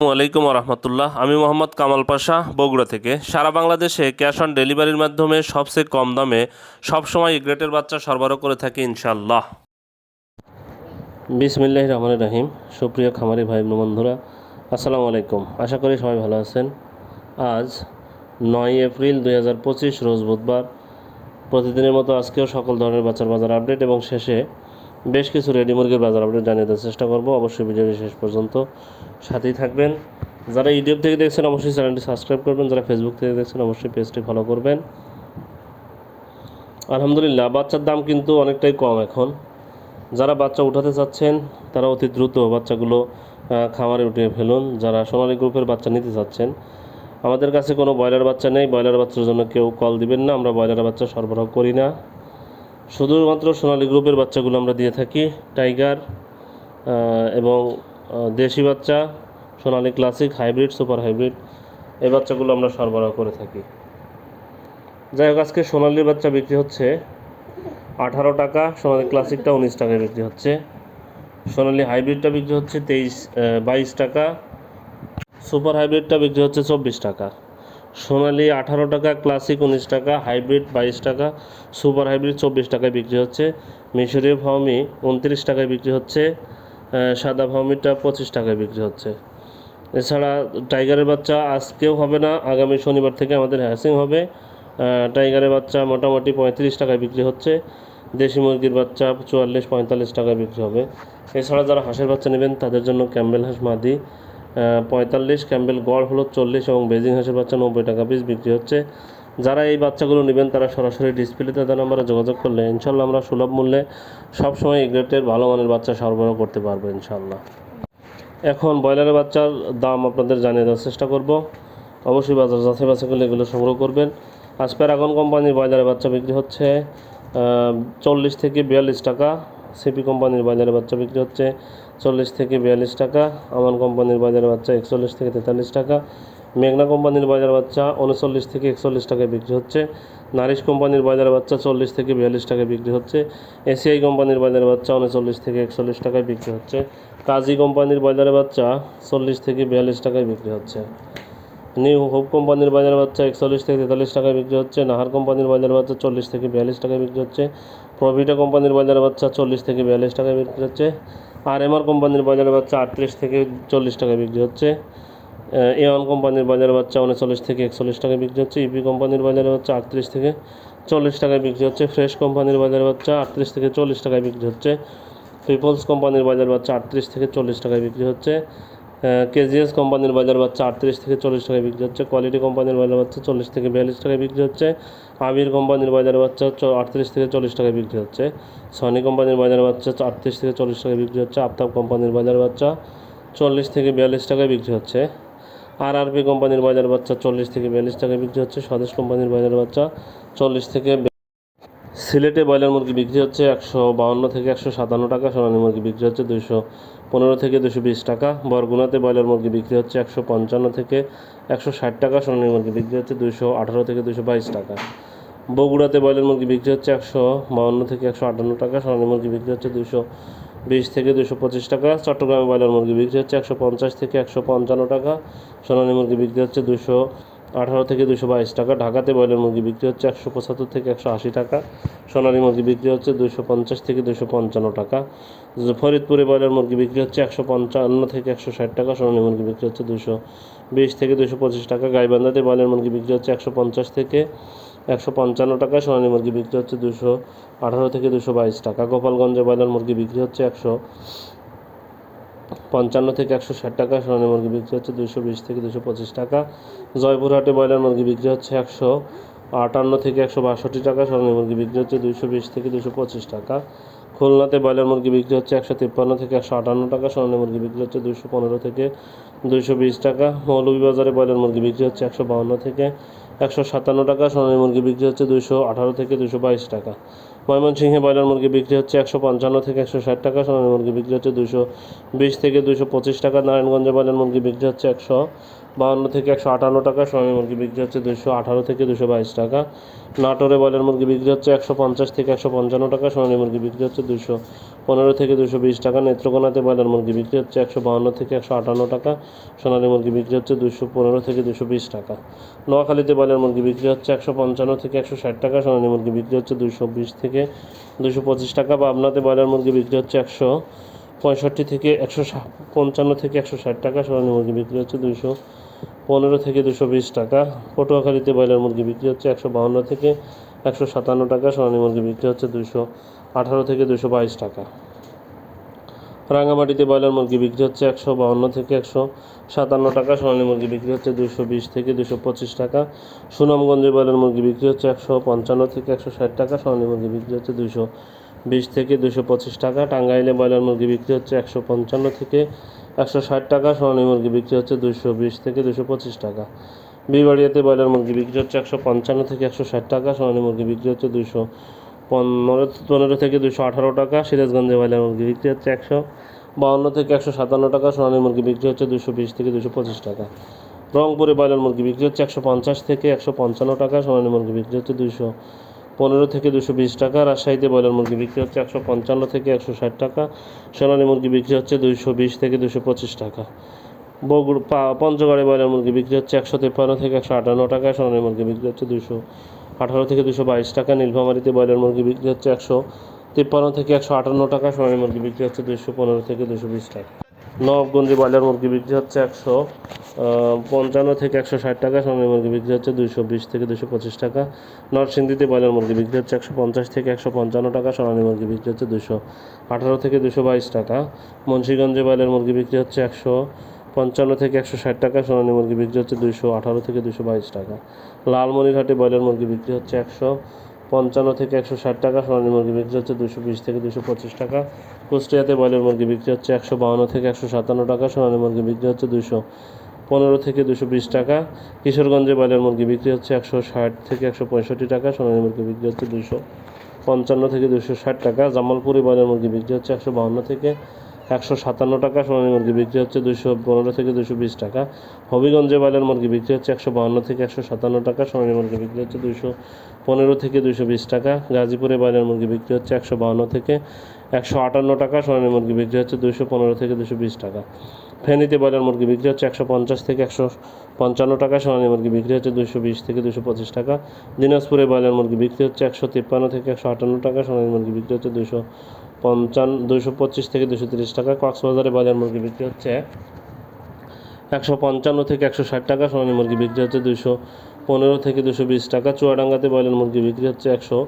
আলাইকুম রহমতুল্লাহ। আমি মোহাম্মদ কামাল পাশা, বগুড়া থেকে। সারা বাংলাদেশে ক্যাশ অন ডেলিভারির মাধ্যমে সবচেয়ে কম দামে সবসময় গ্রেটের বাচ্চা সরবরাহ করে থাকি ইনশাল্লাহ বিসমিল্লাহ রহমান রাহিম। সুপ্রিয় খামারি ভাই বোন বন্ধুরা, আসসালামু আলাইকুম। আশা করি সবাই ভালো আছেন। আজ নয় এপ্রিল দুই হাজার পঁচিশ, রোজ বুধবার। প্রতিদিনের মতো আজকেও সকল ধরনের বাচ্চার বাজার আপডেট এবং শেষে বেশ কিছু রেডি মুরগির বাজার আপডেট জানিয়ে দেওয়ার চেষ্টা করব। অবশ্যই ভিডিওটি শেষ পর্যন্ত সাথেই থাকবেন। যারা ইউটিউব থেকে দেখছেন, অবশ্যই চ্যানেলটি সাবস্ক্রাইব করবেন। যারা ফেসবুক থেকে দেখছেন, অবশ্যই পেজটি ফলো করবেন। আলহামদুলিল্লাহ, বাচ্চার দাম কিন্তু অনেকটাই কম এখন। যারা বাচ্চা উঠাতে চাচ্ছেন, তারা অতি দ্রুত বাচ্চাগুলো খামারে উঠিয়ে ফেলুন। যারা সোনালী গ্রুপের বাচ্চা নিতে চাচ্ছেন, আমাদের কাছে কোনো ব্রয়লার বাচ্চা নেই। ব্রয়লার বাচ্চার জন্য কেউ কল দিবেন না। আমরা ব্রয়লার বাচ্চা সরবরাহ করি না। শুধুমাত্র সোনালী গ্রুপের বাচ্চাগুলো আমরা দিয়ে থাকি। টাইগার এবং দেশি বাচ্চা, Sonali classic, hybrid, super hybrid, এই বাচ্চাগুলো আমরা সরবরাহ করে থাকি। যাই হোক, আজকে সোনালির বাচ্চা বিক্রি হচ্ছে আঠারো টাকা, সোনালী ক্লাসিকটা উনিশ টাকায় বিক্রি হচ্ছে। সোনালী হাইব্রিডটা বিক্রি হচ্ছে তেইশ বাইশ টাকা, সুপার হাইব্রিডটা বিক্রি হচ্ছে চব্বিশ টাকা। সোনালি আঠারো টাকা, ক্লাসিক উনিশ টাকা, হাইব্রিড বাইশ টাকা, সুপার হাইব্রিড চব্বিশ টাকায় বিক্রি হচ্ছে। মিশরীয় ফাউমি উনত্রিশ টাকায় বিক্রি হচ্ছে সাদা ফাউমিটা পঁচিশ টাকায় বিক্রি হচ্ছে। এছাড়া টাইগারের বাচ্চা আজকেও হবে না, আগামী শনিবার থেকে আমাদের হ্যাসিং হবে। টাইগারের বাচ্চা মোটামুটি পঁয়ত্রিশ টাকায় বিক্রি হচ্ছে, দেশি মুরগির বাচ্চা চুয়াল্লিশ পঁয়তাল্লিশ টাকায় বিক্রি হবে। এছাড়া যারা হাঁসের বাচ্চা নেবেন, তাদের জন্য ক্যাম্বেল হাঁস মাদি পঁয়তাল্লিশ ক্যাম্বেল গড় হলো চল্লিশ এবং বেজিং হাঁসের বাচ্চা নব্বই টাকা পিস বিক্রি হচ্ছে। যারা এই বাচ্চাগুলো নেবেন, তারা সরাসরি ডিসপ্লেতে তাদের নাম্বারে যোগাযোগ করলে ইনশাল্লাহ আমরা সুলভ মূল্যে সবসময় গ্রেটের ভালো মানের বাচ্চা সরবরাহ করতে পারব ইনশাল্লাহ। এখন ব্রয়লারের বাচ্চার দাম আপনাদের জানিয়ে দেওয়ার চেষ্টা করব। অবশ্যই বাজার যাচাই বাছাই করলে এগুলো সংগ্রহ করবেন। আজ প্যারাগন কোম্পানির ব্রয়লারের বাচ্চা বিক্রি হচ্ছে চল্লিশ থেকে বিয়াল্লিশ টাকা। সিপি কোম্পানির বাজারে বাচ্চা বিক্রি হচ্ছে চল্লিশ থেকে বিয়াল্লিশ টাকা, আমান কোম্পানির বাজারে বাচ্চা একচল্লিশ থেকে তেতাল্লিশ টাকা, মেঘনা কোম্পানির বাজার বাচ্চা উনচল্লিশ থেকে একচল্লিশ টাকায় বিক্রি হচ্ছে, নারিশ কোম্পানির বাজার বাচ্চা চল্লিশ থেকে বিয়াল্লিশ টাকায় বিক্রি হচ্ছে, এসিআই কোম্পানির বাজার বাচ্চা উনচল্লিশ থেকে একচল্লিশ টাকায় বিক্রি হচ্ছে, কাজী কোম্পানির বাজারে বাচ্চা চল্লিশ থেকে বিয়াল্লিশ টাকায় বিক্রি হচ্ছে, নিউ হোপ কোম্পানির বাজার বাচ্চা একচল্লিশ থেকে তেতাল্লিশ টাকায় বিক্রি হচ্ছে, নাহার কোম্পানির বাজার বাচ্চা চল্লিশ থেকে বিয়াল্লিশ টাকায় বিক্রি হচ্ছে, প্রভিটা কোম্পানির বাজার বাচ্চা চল্লিশ থেকে বিয়াল্লিশ টাকায় বিক্রি হচ্ছে আর এমআর কোম্পানির বাজারে বাচ্চা আটত্রিশ থেকে চল্লিশ টাকায় বিক্রি হচ্ছে। এ ওয়ান কোম্পানির বাজারে বাচ্চা উনচল্লিশ থেকে একচল্লিশ টাকায় বিক্রি হচ্ছে। ইপি কোম্পানির বাজারে বাচ্চা আটত্রিশ থেকে চল্লিশ টাকায় বিক্রি হচ্ছে। ফ্রেশ কোম্পানির বাজারে বাচ্চা আটত্রিশ থেকে চল্লিশ টাকায় বিক্রি হচ্ছে। পিপলস কোম্পানির বাজার বাচ্চা আটত্রিশ থেকে চল্লিশ টাকায় বিক্রি হচ্ছে। কেজিএস কোম্পানির বাজার বাচ্চা আটত্রিশ থেকে চল্লিশ টাকায় বিক্রি হচ্ছে কোয়ালিটি কোম্পানির বাজার বাচ্চা চল্লিশ থেকে বিয়াল্লিশ টাকায় বিক্রি হচ্ছে আবির কোম্পানির বাজার বাচ্চা আটত্রিশ থেকে চল্লিশ টাকায় বিক্রি হচ্ছে সনি কোম্পানির বাজার বাচ্চা আটত্রিশ থেকে চল্লিশ টাকায় বিক্রি হচ্ছে আফতাব কোম্পানির বাজার বাচ্চা চল্লিশ থেকে বিয়াল্লিশ টাকায় বিক্রি হচ্ছে আর আরপি কোম্পানির বাজার বাচ্চা চল্লিশ থেকে বিয়াল্লিশ টাকায় বিক্রি হচ্ছে, স্বদেশ কোম্পানির বাজার বাচ্চা চল্লিশ থেকে সিলেটে ব্রয়লার মুরগি বিক্রি হচ্ছে একশো বাউন্ন থেকে একশো সাতান্ন টাকা, সোনালী মুরগি বিক্রি হচ্ছে দুইশো পনেরো থেকে দুশো বিশ টাকা, বরগুনাতে ব্রয়লার মুরগি বিক্রি হচ্ছে একশো পঞ্চান্ন থেকে একশো ষাট টাকা, সোনালী মুরগি বিক্রি হচ্ছে দুশো আঠারো থেকে দুশো বাইশ টাকা। বগুড়াতে ব্রয়লার মুরগি বিক্রি হচ্ছে একশো বাউন্ন থেকে একশো আটান্ন টাকা, সোনালী মুরগি বিক্রি হচ্ছে দুশো বিশ থেকে দুশো পঁচিশ টাকা, চট্টগ্রামে ব্রয়লার মুরগি বিক্রি হচ্ছে একশো পঞ্চাশ থেকে একশো পঞ্চান্ন টাকা, সোনালী মুরগি বিক্রি হচ্ছে দুশো আঠারো থেকে দুশো বাইশ টাকা। ঢাকাতে ব্রয়লার মুরগি বিক্রি হচ্ছে একশো পঁচাত্তর থেকে একশো আশি টাকা। সোনালী মুরগি বিক্রি হচ্ছে দুশো পঞ্চাশ থেকে দুশো পঞ্চান্ন টাকা। ফরিদপুরে ব্রয়লার মুরগি বিক্রি হচ্ছে একশো পঞ্চান্ন থেকে একশো ষাট টাকা। সোনালী মুরগি বিক্রি হচ্ছে দুশো বিশ থেকে দুশো পঁচিশ টাকা। গাইবান্ধাতে ব্রয়লার মুরগি বিক্রি হচ্ছে একশো পঞ্চাশ থেকে একশো পঞ্চান্ন টাকা। সোনালী মুরগি বিক্রি হচ্ছে দুশো আঠারো থেকে দুশো বাইশ টাকা। গোপালগঞ্জে ব্রয়লার মুরগি বিক্রি হচ্ছে একশো পঞ্চান্ন থেকে একশো ষাট টাকা, সোনালী মুরগি বিক্রি হচ্ছে দুশো বিশ থেকে দুশো পঁচিশ টাকা। জয়পুরহাটে ব্রয়লার মুরগি বিক্রি হচ্ছে একশো আটান্ন থেকে একশো বাষট্টি টাকা, সোনালী মুরগি বিক্রি হচ্ছে দুশো বিশ থেকে দুশো পঁচিশ টাকা। খুলনাতে ব্রয়লার মুরগি বিক্রি হচ্ছে একশো তিপ্পান্ন থেকে একশো আটান্ন টাকা, সোনালী মুরগি বিক্রি হচ্ছে দুশো পনেরো থেকে দুশো বিশ টাকা। মৌলভীবাজারে ব্রয়লার মুরগি বিক্রি হচ্ছে একশো বাউন্ন থেকে একশো সাতান্ন টাকা, সোনালী মুরগি বিক্রি হচ্ছে দুশো আঠারো থেকে দুশো বাইশ টাকা। ময়মনসিংহে ব্রয়লার মুরগি বিক্রি হচ্ছে একশো পঞ্চান্ন থেকে একশো ষাট টাকা, সোনালী মুরগি বিক্রি হচ্ছে দুশো বিশ থেকে দুশো পঁচিশ টাকা, নারায়ণগঞ্জে ব্রয়লার মুরগি বিক্রি হচ্ছে একশো বাউন্ন থেকে একশো আটান্ন টাকা সোনালী মুরগি বিক্রি হচ্ছে দুশো আঠারো থেকে দুশো বাইশ টাকা। নাটোরে ব্রয়লার মুরগি বিক্রি হচ্ছে একশো পঞ্চাশ থেকে একশো পঞ্চান্ন টাকা সোনালী মুরগি বিক্রি হচ্ছে দুশো পনেরো থেকে দুশো বিশ টাকা। নেত্রকোনাতে ব্রয়লার মুরগি বিক্রি হচ্ছে একশো বাহান্ন থেকে একশো আটান্ন টাকা, সোনালী মুরগি বিক্রি হচ্ছে দুশো পনেরো থেকে দুশো বিশ টাকা। নোয়াখালীতে ব্রয়লার মুরগি বিক্রি হচ্ছে একশো পঞ্চান্ন থেকে একশো ষাট টাকা, সোনালী মুরগি বিক্রি হচ্ছে দুশো বিশ থেকে দুশো পঁচিশ টাকা। পাবনাতে ব্রয়লার মুরগি বিক্রি হচ্ছে একশো পঁয়ষট্টি থেকে একশো পঞ্চান্ন থেকে একশো ষাট টাকা, সোনালী মুরগি বিক্রি হচ্ছে দুশো পনেরো থেকে দুশো বিশ টাকা। পটুয়াখালীতে ব্রয়লার মুরগি বিক্রি হচ্ছে একশো বাহান্ন থেকে একশো সাতান্ন টাকা, সোনালী মুরগি বিক্রি হচ্ছে দুশো আঠারো থেকে দুশো বাইশ টাকা। রাঙামাটিতে ব্রয়লার মুরগি বিক্রি হচ্ছে একশো বাহান্ন থেকে একশো সাতান্ন টাকা, সোনালী মুরগি বিক্রি হচ্ছে দুশো বিশ থেকে দুশো পঁচিশ টাকা। সুনামগঞ্জে ব্রয়লার মুরগি বিক্রি হচ্ছে একশো পঞ্চান্ন থেকে একশো ষাট টাকা, সোনালী মুরগি বিক্রি হচ্ছে দুশো বিশ থেকে দুশো পঁচিশ টাকা। টাঙ্গাইলে ব্রয়লার মুরগি বিক্রি হচ্ছে একশো পঞ্চান্ন থেকে একশো ষাট টাকা, সোনালী মুরগি বিক্রি হচ্ছে দুশো বিশ থেকে দুশো পঁচিশ টাকা। বিবাড়িয়াতে ব্রয়লার মুরগি বিক্রি হচ্ছে একশো পঞ্চান্ন থেকে একশো ষাট টাকা, সোনালী মুরগি বিক্রি হচ্ছে দুশো পনেরো পনেরো থেকে দুশো আঠারো টাকা, সিরাজগঞ্জে ব্রয়লার মুরগি বিক্রি হচ্ছে একশো বাউন্ন থেকে একশো সাতান্ন টাকা, সোনালী মুরগি বিক্রি হচ্ছে দুশো বিশ থেকে দুশো পঁচিশ টাকা। রংপুরে ব্রয়লার মুরগি বিক্রি হচ্ছে একশো পঞ্চাশ থেকে একশো পঞ্চান্ন টাকা, সোনালী মুরগি বিক্রি হচ্ছে দুশো পনেরো থেকে দুশো বিশ টাকা, রাজশাহীতে ব্রয়লার মুরগি বিক্রি হচ্ছে একশো পঞ্চান্ন থেকে একশো ষাট টাকা, সোনালী মুরগি বিক্রি হচ্ছে দুশো বিশ থেকে দুশো পঁচিশ টাকা। বগুড়, পা- পঞ্চগড়ে ব্রয়লার মুরগি বিক্রি হচ্ছে একশো তিপ্পান্ন থেকে একশো আটান্ন টাকা, সোনালী মুরগি বিক্রি হচ্ছে দুশো আঠারো থেকে দুশো বাইশ টাকা, নীলফামারিতে ব্রয়লার মুরগি বিক্রি হচ্ছে একশো তিপ্পান্ন থেকে একশো আটান্ন টাকা, সোনালী মুরগি বিক্রি হচ্ছে দুশো পনেরো থেকে দুশো বিশ টাকা। নবগঞ্জে ব্রয়লার মুরগি বিক্রি হচ্ছে একশো পঞ্চান্ন থেকে একশো ষাট টাকা সোনালী মুরগি বিক্রি হচ্ছে দুশো বিশ থেকে দুশো পঁচিশ টাকা। নরসিংদীতে ব্রয়লার মুরগি বিক্রি হচ্ছে একশো পঞ্চাশ থেকে একশো পঞ্চান্ন টাকা, সোনালী মুরগি বিক্রি হচ্ছে দুশো আঠারো থেকে দুশো বাইশ টাকা। মুন্সিগঞ্জে ব্রয়লার মুরগি বিক্রি হচ্ছে একশো পঞ্চান্ন থেকে একশো ষাট টাকা, সোনালী মুরগি বিক্রি হচ্ছে দুশো আঠারো থেকে দুশো বাইশ টাকা। লালমনিরহাটে ব্রয়লার মুরগি বিক্রি হচ্ছে একশো পঞ্চান্ন থেকে একশো ষাট টাকা, সোনালী মুরগি বিক্রি হচ্ছে দুশো বিশ থেকে দুশো পঁচিশ টাকা। কুষ্টিয়াতে ব্রয়লার মুরগি বিক্রি হচ্ছে একশো বাউন্ন থেকে একশো সাতান্ন টাকা, সোনালী মুরগি বিক্রি হচ্ছে দুশো পনেরো থেকে দুশো বিশ টাকা। কিশোরগঞ্জে ব্রয়লার মুরগি বিক্রি হচ্ছে একশো ষাট থেকে একশো পঁয়ষট্টি টাকা, সোনালী মুরগি বিক্রি হচ্ছে দুশো পঞ্চান্ন থেকে দুশো ষাট টাকা। জামালপুরে ব্রয়লার মুরগি বিক্রি হচ্ছে একশো বাউন্ন থেকে একশো সাতান্ন টাকা, সোনালী মুরগি বিক্রি হচ্ছে দুশো পনেরো থেকে দুশো বিশ টাকা। হবিগঞ্জে ব্রয়লার মুরগি বিক্রি হচ্ছে একশো বাউন্ন থেকে একশো সাতান্ন টাকা, সোনালী মুরগি বিক্রি হচ্ছে দুশো পনেরো থেকে দুশো বিশ টাকা। গাজীপুরে ব্রয়লার মুরগি বিক্রি হচ্ছে একশো বাউন্ন থেকে একশো আটান্ন টাকা। সোনালী মুরগি বিক্রি হচ্ছে দুশো পনেরো থেকে দুশো বিশ টাকা। ফেনীতে ব্রয়লার মুরগি বিক্রি হচ্ছে একশো পঞ্চাশ থেকে একশো পঞ্চান্ন টাকা। সোনালী মুরগি বিক্রি হচ্ছে দুশো বিশ থেকে দুশো পঁচিশ টাকা। দিনাজপুরে ব্রয়লার মুরগি বিক্রি হচ্ছে একশো তিপ্পান্ন থেকে একশো আটান্ন টাকা। সোনালী মুরগি বিক্রি হচ্ছে দুশো পঞ্চান্ন দুশো পঁচিশ থেকে দুশো তিরিশ টাকা। কক্সবাজারে ব্রয়লার মুরগি বিক্রি হচ্ছে একশো পঞ্চান্ন থেকে একশো ষাট টাকা। সোনালী মুরগি বিক্রি হচ্ছে দুশো পনেরো থেকে দুশো বিশ টাকা। চুয়াডাঙ্গাতে ব্রয়লার মুরগি বিক্রি হচ্ছে একশো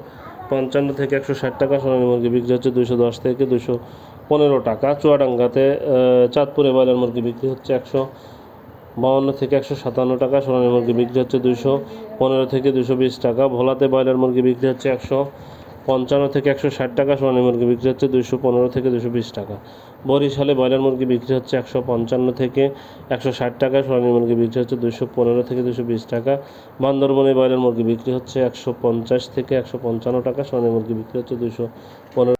পঞ্চান্ন থেকে একশো ষাট টাকা। সোনালি মুরগি বিক্রি হচ্ছে দুশো দশ থেকে দুশো পনেরো টাকা। চুয়াডাঙ্গাতে চাঁদপুরে ব্রয়লার মুরগি বিক্রি হচ্ছে একশো বাউন্ন থেকে একশো সাতান্ন টাকা। সোনালী মুরগি বিক্রি হচ্ছে দুশো পনেরো থেকে দুশো বিশ টাকা। ভোলাতে ব্রয়লার মুরগি বিক্রি হচ্ছে একশো পঞ্চান্ন থেকে একশো ষাট টাকা, সোনালী মুরগি বিক্রি হচ্ছে দুশো পনেরো থেকে দুশো বিশ টাকা। বরিশালে ব্রয়লার মুরগি বিক্রি হচ্ছে একশো পঞ্চান্ন থেকে একশো ষাট টাকা, সোনালী মুরগি বিক্রি হচ্ছে দুশো পনেরো থেকে দুশো বিশ টাকা। বান্দরবনে ব্রয়লার মুরগি বিক্রি হচ্ছে একশো পঞ্চাশ থেকে একশো পঞ্চান্ন টাকা, সোনালী মুরগি বিক্রি হচ্ছে দুশো পনেরো